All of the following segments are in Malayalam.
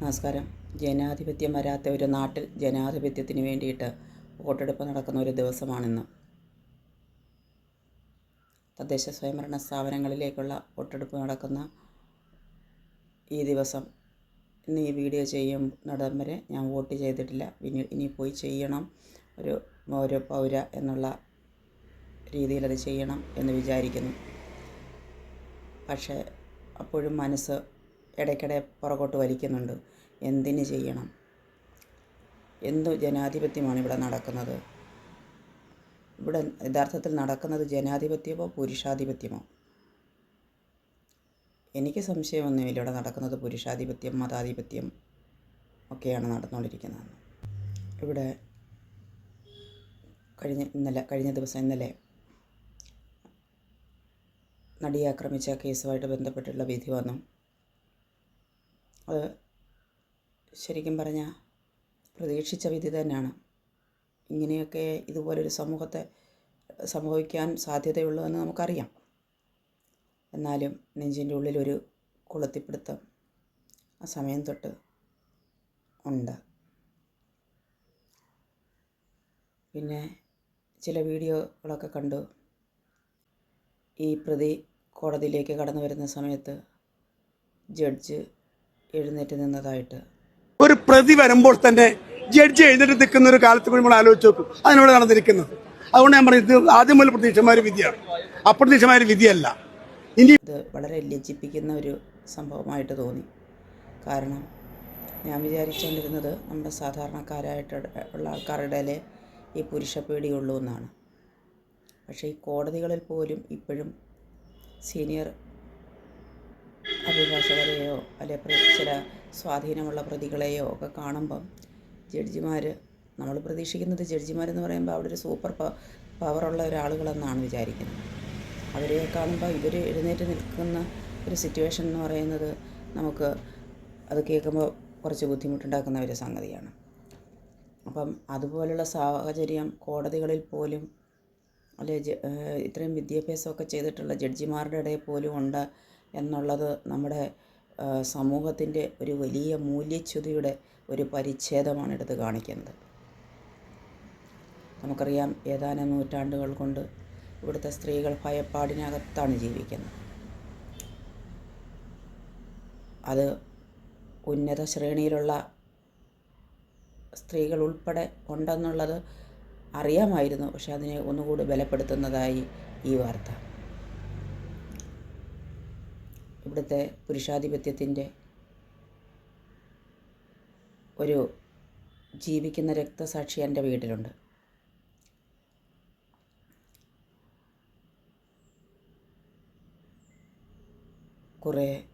നമസ്കാരം. ജനാധിപത്യം വരാത്ത ഒരു നാട്ടിൽ ജനാധിപത്യത്തിന് വേണ്ടിയിട്ട് വോട്ടെടുപ്പ് നടക്കുന്ന ഒരു ദിവസമാണിന്ന്. തദ്ദേശ സ്വയംഭരണ സ്ഥാപനങ്ങളിലേക്കുള്ള വോട്ടെടുപ്പ് നടക്കുന്ന ഈ ദിവസം ഇന്ന് ഈ വീഡിയോ ചെയ്യും നടൻ വരെ ഞാൻ വോട്ട് ചെയ്തിട്ടില്ല. ഇനി ഇനി പോയി ചെയ്യണം. ഒരു ഒരു പൗര എന്നുള്ള രീതിയിൽ അത് ചെയ്യണം എന്ന് വിചാരിക്കുന്നു. പക്ഷേ അപ്പോഴും മനസ്സ് ഇടയ്ക്കിടെ പുറകോട്ട് വലിക്കുന്നുണ്ട്. എന്തിന് ചെയ്യണം? എന്തു ജനാധിപത്യമാണ് ഇവിടെ നടക്കുന്നത്? ഇവിടെ യഥാർത്ഥത്തിൽ നടക്കുന്നത് ജനാധിപത്യമോ പുരുഷാധിപത്യമോ? എനിക്ക് സംശയമൊന്നുമില്ല. ഇവിടെ നടക്കുന്നത് പുരുഷാധിപത്യം മതാധിപത്യം ഒക്കെയാണ് നടന്നുകൊണ്ടിരിക്കുന്നത്. ഇവിടെ കഴിഞ്ഞ ഇന്നലെ കഴിഞ്ഞ ദിവസം ഇന്നലെ നടിയെ ആക്രമിച്ച കേസുമായിട്ട് ബന്ധപ്പെട്ടുള്ള വിധി വന്നു. അത് ശരിക്കും പറഞ്ഞാൽ പ്രതീക്ഷിച്ച വിധി തന്നെയാണ്. ഇങ്ങനെയൊക്കെ ഇതുപോലൊരു സമൂഹത്തെ സംഭവിക്കാൻ സാധ്യതയുള്ളതെന്ന് നമുക്കറിയാം. എന്നാലും നെഞ്ചിന്റെ ഉള്ളിലൊരു കൊളുത്തിപ്പിടുത്തം ആ സമയം തൊട്ട് ഉണ്ട്. പിന്നെ ചില വീഡിയോകളൊക്കെ കണ്ടു. ഈ പ്രതി കോടതിയിലേക്ക് കടന്നു വരുന്ന സമയത്ത് ജഡ്ജ് എഴുന്നേറ്റ് നിന്നതായിട്ട്. ഒരു പ്രതി വരുമ്പോൾ തന്നെ ജഡ്ജി എഴുന്നേറ്റ് നിൽക്കുന്ന ഒരു കാലത്ത് കൂടി നമ്മൾ ആലോചിച്ച് നോക്കും. അതിനോട് നടന്നിരിക്കുന്നത്. അതുകൊണ്ട് ഞാൻ പറയുന്നത് ആദ്യം മുതൽ പ്രതീക്ഷമായ വിധിയാണ്. അപ്രതീക്ഷമായ വിധിയല്ല. ഇനി ഇത് വളരെ ലജ്ജിപ്പിക്കുന്ന ഒരു സംഭവമായിട്ട് തോന്നി. കാരണം ഞാൻ വിചാരിച്ചുകൊണ്ടിരുന്നത് നമ്മുടെ സാധാരണക്കാരായിട്ട് ഉള്ള ആൾക്കാരുടെ ഈ പുരുഷ പേടിയുള്ളൂ എന്നാണ്. പക്ഷേ ഈ കോടതികളിൽ പോലും ഇപ്പോഴും സീനിയർ അഭിഭാഷകരെയോ അല്ലെ പ്ര- ചില സ്വാധീനമുള്ള പ്രതികളെയോ ഒക്കെ കാണുമ്പം ജഡ്ജിമാർ നമ്മൾ പ്രതീക്ഷിക്കുന്നത് ജഡ്ജിമാരെന്ന് പറയുമ്പോൾ അവിടെ ഒരു സൂപ്പർ പവറുള്ള ഒരാളുകളെന്നാണ് വിചാരിക്കുന്നത്. അവരെ കാണുമ്പോൾ ഇവർ എഴുന്നേറ്റ് നിൽക്കുന്ന ഒരു സിറ്റുവേഷൻ എന്ന് പറയുന്നത് നമുക്ക് അത് കേൾക്കുമ്പോൾ കുറച്ച് ബുദ്ധിമുട്ടുണ്ടാക്കുന്ന ഒരു സംഗതിയാണ്. അപ്പം അതുപോലുള്ള സാഹചര്യം കോടതികളിൽ പോലും അല്ലെ ഇത്രയും വിദ്യാഭ്യാസമൊക്കെ ചെയ്തിട്ടുള്ള ജഡ്ജിമാരുടെ ഇടയിൽ പോലും ഉണ്ട് എന്നുള്ളത് നമ്മുടെ സമൂഹത്തിന്റെ ഒരു വലിയ മൂല്യച്യുതിയുടെ ഒരു പരിച്ഛേദമാണ് എടുത്ത് കാണിക്കുന്നത്. നമുക്കറിയാം ഏതാനും നൂറ്റാണ്ടുകൾ കൊണ്ട് ഇവിടുത്തെ സ്ത്രീകൾ ഭയപ്പാടിനകത്താണ് ജീവിക്കുന്നത്. അത് ഉന്നത ശ്രേണിയിലുള്ള സ്ത്രീകൾ ഉൾപ്പെടെ ഉണ്ടെന്നുള്ളത് അറിയാമായിരുന്നു. പക്ഷെ അതിനെ ഒന്നുകൂടി ബലപ്പെടുത്തുന്നതായി ഈ വാർത്ത. ഇവിടുത്തെ പുരുഷാധിപത്യത്തിന്റെ ഒരു ജീവിക്കുന്ന രക്തസാക്ഷി എന്റെ വീട്ടിലുണ്ട്. കുറേ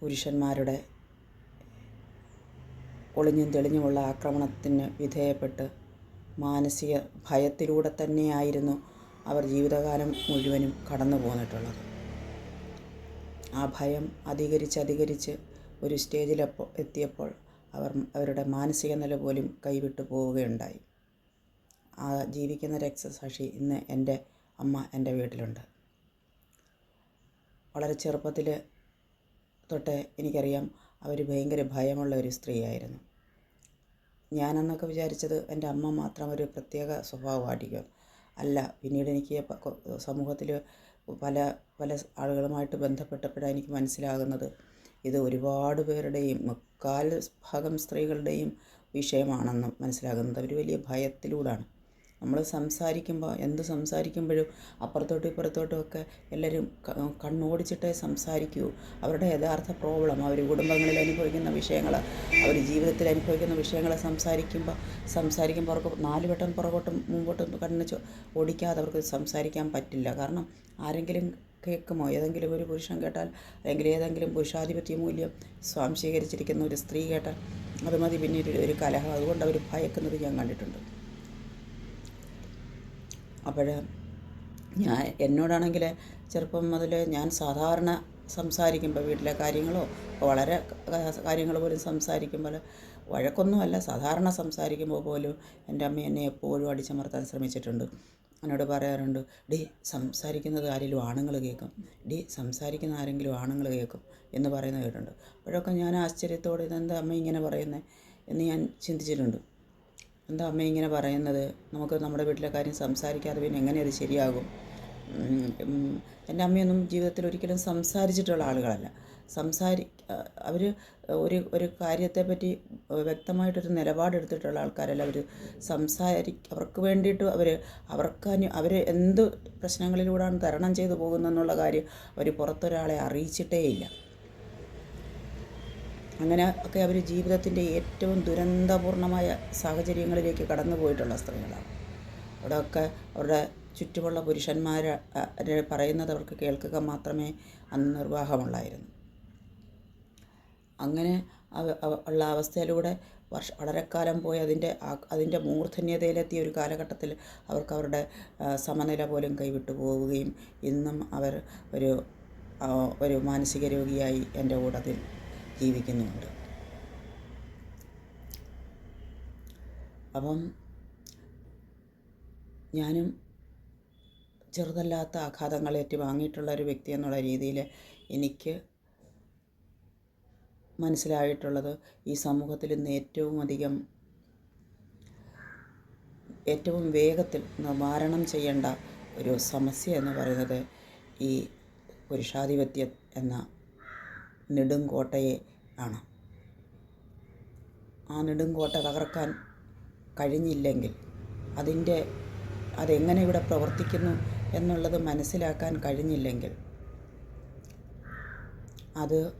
പുരുഷന്മാരുടെ ഒളിഞ്ഞും തെളിഞ്ഞുമുള്ള ആക്രമണത്തിന് വിധേയപ്പെട്ട് മാനസിക ഭയത്തിലൂടെ തന്നെയായിരുന്നു അവർ ജീവിതകാലം മുഴുവനും കടന്നു പോന്നിട്ടുള്ളത് ആ ഭയം അധികരിച്ച് അധികരിച്ച് ഒരു സ്റ്റേജിലപ്പോൾ എത്തിയപ്പോൾ അവർ അവരുടെ മാനസിക നില പോലും കൈവിട്ടു പോവുകയുണ്ടായി. ആ ജീവിക്കുന്ന രക്തസാക്ഷി ഇന്ന് എന്റെ അമ്മ എന്റെ വീട്ടിലുണ്ട്. വളരെ ചെറുപ്പത്തിൽ തൊട്ട് എനിക്കറിയാം അവർ ഭയങ്കര ഭയമുള്ള ഒരു സ്ത്രീയായിരുന്നു. ഞാനെന്നൊക്കെ വിചാരിച്ചത് എന്റെ അമ്മ മാത്രം ഒരു പ്രത്യേക സ്വഭാവമായിരിക്കും അല്ല. പിന്നീട് എനിക്ക് സമൂഹത്തിൽ പല പല ആളുകളുമായിട്ട് ബന്ധപ്പെട്ടപ്പോഴാണ് എനിക്ക് മനസ്സിലാകുന്നത്. ഇത് ഒരുപാട് പേരുടെയും മുക്കാൽ ഭാഗം സ്ത്രീകളുടെയും വിഷയമാണെന്ന് മനസ്സിലാകുന്നത്. അവർ വലിയ ഭയത്തിലൂടാണ്. നമ്മൾ സംസാരിക്കുമ്പോൾ എന്ത് സംസാരിക്കുമ്പോഴും അപ്പുറത്തോട്ടും ഇപ്പുറത്തോട്ടും ഒക്കെ എല്ലാവരും കണ്ണോടിച്ചിട്ടേ സംസാരിക്കൂ. അവരുടെ യഥാർത്ഥ പ്രോബ്ലം അവർ കുടുംബങ്ങളിൽ അനുഭവിക്കുന്ന വിഷയങ്ങൾ അവർ ജീവിതത്തിൽ അനുഭവിക്കുന്ന വിഷയങ്ങൾ സംസാരിക്കുമ്പോൾ സംസാരിക്കുമ്പോൾ അവർക്ക് നാല് വട്ടം പുറകോട്ടും മുമ്പോട്ടും കണ്ണ് ഓടിക്കാതെ അവർക്ക് സംസാരിക്കാൻ പറ്റില്ല. കാരണം ആരെങ്കിലും കേൾക്കുമോ? ഏതെങ്കിലും ഒരു പുരുഷൻ കേട്ടാൽ അല്ലെങ്കിൽ ഏതെങ്കിലും പുരുഷാധിപത്യ മൂല്യം സ്വാംശീകരിച്ചിരിക്കുന്ന ഒരു സ്ത്രീ കേട്ടാൽ അത് മതി പിന്നീട് ഒരു കലഹം. അതുകൊണ്ട് അവർ ഭയക്കുന്നത് ഞാൻ കണ്ടിട്ടുണ്ട്. അപ്പോൾ ഞാൻ എന്നോടാണെങ്കിൽ ചെറുപ്പം മുതൽ ഞാൻ സാധാരണ സംസാരിക്കുമ്പോൾ വീട്ടിലെ കാര്യങ്ങളോ വളരെ കാര്യങ്ങൾ പോലും സംസാരിക്കുമ്പോൾ വഴക്കൊന്നുമല്ല സാധാരണ സംസാരിക്കുമ്പോൾ പോലും എന്റെ അമ്മ എന്നെ എപ്പോഴും അടിച്ചമർത്താൻ ശ്രമിച്ചിട്ടുണ്ട്. എന്നോട് പറയാറുണ്ട് ഡി സംസാരിക്കുന്നത് ആരെങ്കിലും ആണുങ്ങൾ കേൾക്കും. ഡി സംസാരിക്കുന്ന ആരെങ്കിലും ആണുങ്ങൾ കേൾക്കും. എന്ന് പറയുന്നത് കേട്ടിട്ടുണ്ട്. അപ്പോഴൊക്കെ ഞാൻ ആശ്ചര്യത്തോടെ ഇതെന്താ അമ്മ ഇങ്ങനെ പറയുന്നത് എന്ന് ഞാൻ ചിന്തിച്ചിട്ടുണ്ട്. എന്താ അമ്മ ഇങ്ങനെ പറയുന്നത്? നമുക്ക് നമ്മുടെ വീട്ടിലെ കാര്യം സംസാരിക്കാതെ പിന്നെ എങ്ങനെ അത് ശരിയാകും? എന്റെ അമ്മയൊന്നും ജീവിതത്തിൽ ഒരിക്കലും സംസാരിച്ചിട്ടുള്ള ആളുകളല്ല. സംസാരി അവർ ഒരു ഒരു കാര്യത്തെപ്പറ്റി വ്യക്തമായിട്ടൊരു നിലപാടെടുത്തിട്ടുള്ള ആൾക്കാരല്ല. അവർ സംസാരി അവർക്ക് വേണ്ടിയിട്ട് അവർ അവർക്ക് അനു അവർ എന്ത് പ്രശ്നങ്ങളിലൂടെയാണ് തരണം ചെയ്തു പോകുന്നതെന്നുള്ള കാര്യം അവർ പുറത്തൊരാളെ അറിയിച്ചിട്ടേ ഇല്ല അങ്ങനെ ഒക്കെ അവർ ജീവിതത്തിന്റെ ഏറ്റവും ദുരന്തപൂർണമായ സാഹചര്യങ്ങളിലേക്ക് കടന്നു പോയിട്ടുള്ള സ്ത്രീകളാണ്. അവിടെയൊക്കെ അവരുടെ ചുറ്റുമുള്ള പുരുഷന്മാർ പറയുന്നത് അവർക്ക് കേൾക്കുക മാത്രമേ അന്ന് നിർവാഹമുള്ളായിരുന്നു. അങ്ങനെ ഉള്ള അവസ്ഥയിലൂടെ വർഷ വളരെക്കാലം പോയി അതിന്റെ അതിന്റെ മൂർധന്യതയിലെത്തിയ ഒരു കാലഘട്ടത്തിൽ അവർക്ക് അവരുടെ സമനില പോലും കൈവിട്ടു പോവുകയും ഇന്നും അവർ ഒരു ഒരു മാനസിക രോഗിയായി എന്റെ കൂട്ടത്തിൽ ജീവിക്കുന്നുമുണ്ട്. അപ്പം ഞാനും ചെറുതല്ലാത്ത ആഘാതങ്ങൾ ഏറ്റുവാങ്ങിയിട്ടുള്ള ഒരു വ്യക്തി എന്നുള്ള രീതിയിൽ എനിക്ക് മനസ്സിലായിട്ടുള്ളത് ഈ സമൂഹത്തിൽ ഇന്ന് ഏറ്റവും അധികം ഏറ്റവും വേഗത്തിൽ നിവാരണം ചെയ്യേണ്ട ഒരു സമസ്യ എന്ന് പറയുന്നത് ഈ പുരുഷാധിപത്യം എന്ന നെടുങ്കോട്ടയെ ആണ്. ആ നെടുങ്കോട്ട തകർക്കാൻ കഴിഞ്ഞില്ലെങ്കിൽ അതിന്റെ അതെങ്ങനെ ഇവിടെ പ്രവർത്തിക്കുന്നു എന്നുള്ളത് മനസ്സിലാക്കാൻ കഴിഞ്ഞില്ലെങ്കിൽ അത്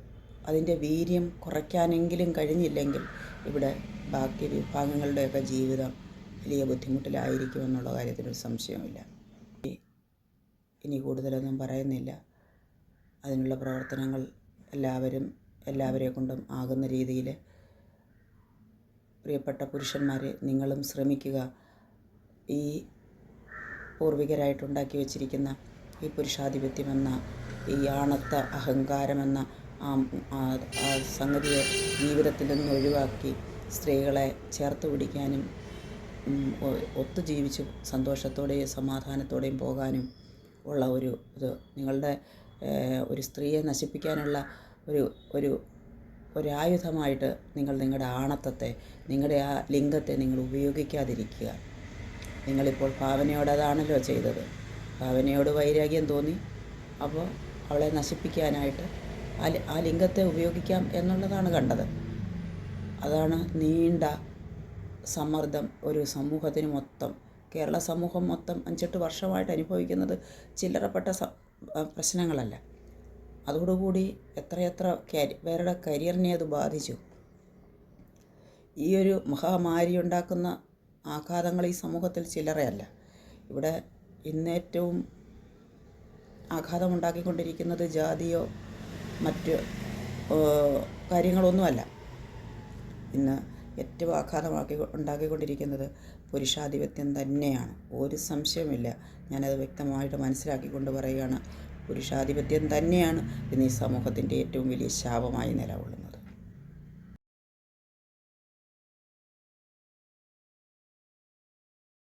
അതിന്റെ വീര്യം കുറയ്ക്കാനെങ്കിലും കഴിഞ്ഞില്ലെങ്കിൽ ഇവിടെ ബാക്കി വിഭാഗങ്ങളുടെയൊക്കെ ജീവിതം വലിയ ബുദ്ധിമുട്ടിലായിരിക്കും എന്നുള്ള കാര്യത്തിനൊരു സംശയമില്ല ഇനി കൂടുതലൊന്നും പറയുന്നില്ല. അതിനുള്ള പ്രവർത്തനങ്ങൾ എല്ലാവരും എല്ലാവരെ കൊണ്ടും ആകുന്ന രീതിയിൽ പ്രിയപ്പെട്ട പുരുഷന്മാരെ നിങ്ങളും ശ്രമിക്കുക. ഈ പൂർവികരായിട്ടുണ്ടാക്കി വച്ചിരിക്കുന്ന ഈ പുരുഷാധിപത്യമെന്ന ഈ ആണത്ത അഹങ്കാരമെന്ന ആ സംഗതിയെ ജീവിതത്തിൽ നിന്ന് ഒഴിവാക്കി സ്ത്രീകളെ ചേർത്ത് പിടിക്കാനും ഒത്തു ജീവിച്ച് സന്തോഷത്തോടെയും സമാധാനത്തോടെയും പോകാനും ഉള്ള ഒരു ഇത്. നിങ്ങളുടെ ഒരു സ്ത്രീയെ നശിപ്പിക്കാനുള്ള ഒരു ഒരു ഒരു ആയുധമായിട്ട് നിങ്ങൾ നിങ്ങളുടെ ആണത്തത്തെ നിങ്ങളുടെ ആ ലിംഗത്തെ നിങ്ങൾ ഉപയോഗിക്കാതിരിക്കുക. നിങ്ങളിപ്പോൾ ഭാവനയോട് അതാണല്ലോ ചെയ്തത്. ഭാവനയോട് വൈരാഗ്യം തോന്നി. അപ്പോൾ അവളെ നശിപ്പിക്കാനായിട്ട് ആ ആ ലിംഗത്തെ ഉപയോഗിക്കാം എന്നുള്ളതാണ് കണ്ടത്. അതാണ് നീണ്ട സമ്മർദ്ദം ഒരു സമൂഹത്തിന് മൊത്തം. കേരള സമൂഹം മൊത്തം അഞ്ചെട്ട് വർഷമായിട്ട് അനുഭവിക്കുന്നത് ചില്ലറപ്പെട്ട പ്രശ്നങ്ങളല്ല. അതോടുകൂടി എത്രയെത്ര പേരുടെ കരിയറിനെ അത് ബാധിച്ചു. ഈ ഒരു മഹാമാരി ഉണ്ടാക്കുന്ന ആഘാതങ്ങൾ ഈ സമൂഹത്തിൽ ചില്ലറയല്ല. ഇവിടെ ഇന്നേറ്റവും ആഘാതമുണ്ടാക്കിക്കൊണ്ടിരിക്കുന്നത് ജാതിയോ മറ്റ് കാര്യങ്ങളൊന്നുമല്ല. ഇന്ന് ഏറ്റവും ആഘാതമാക്കി ഉണ്ടാക്കിക്കൊണ്ടിരിക്കുന്നത് പുരുഷാധിപത്യം തന്നെയാണ്. ഒരു സംശയമില്ല ഞാനത് വ്യക്തമായിട്ട് മനസ്സിലാക്കിക്കൊണ്ട് പറയുകയാണ്. പുരുഷാധിപത്യം തന്നെയാണ്. ഇന്ന് ഈ സമൂഹത്തിന്റെ ഏറ്റവും വലിയ ശാപമായി നിലകൊള്ളുന്നത്.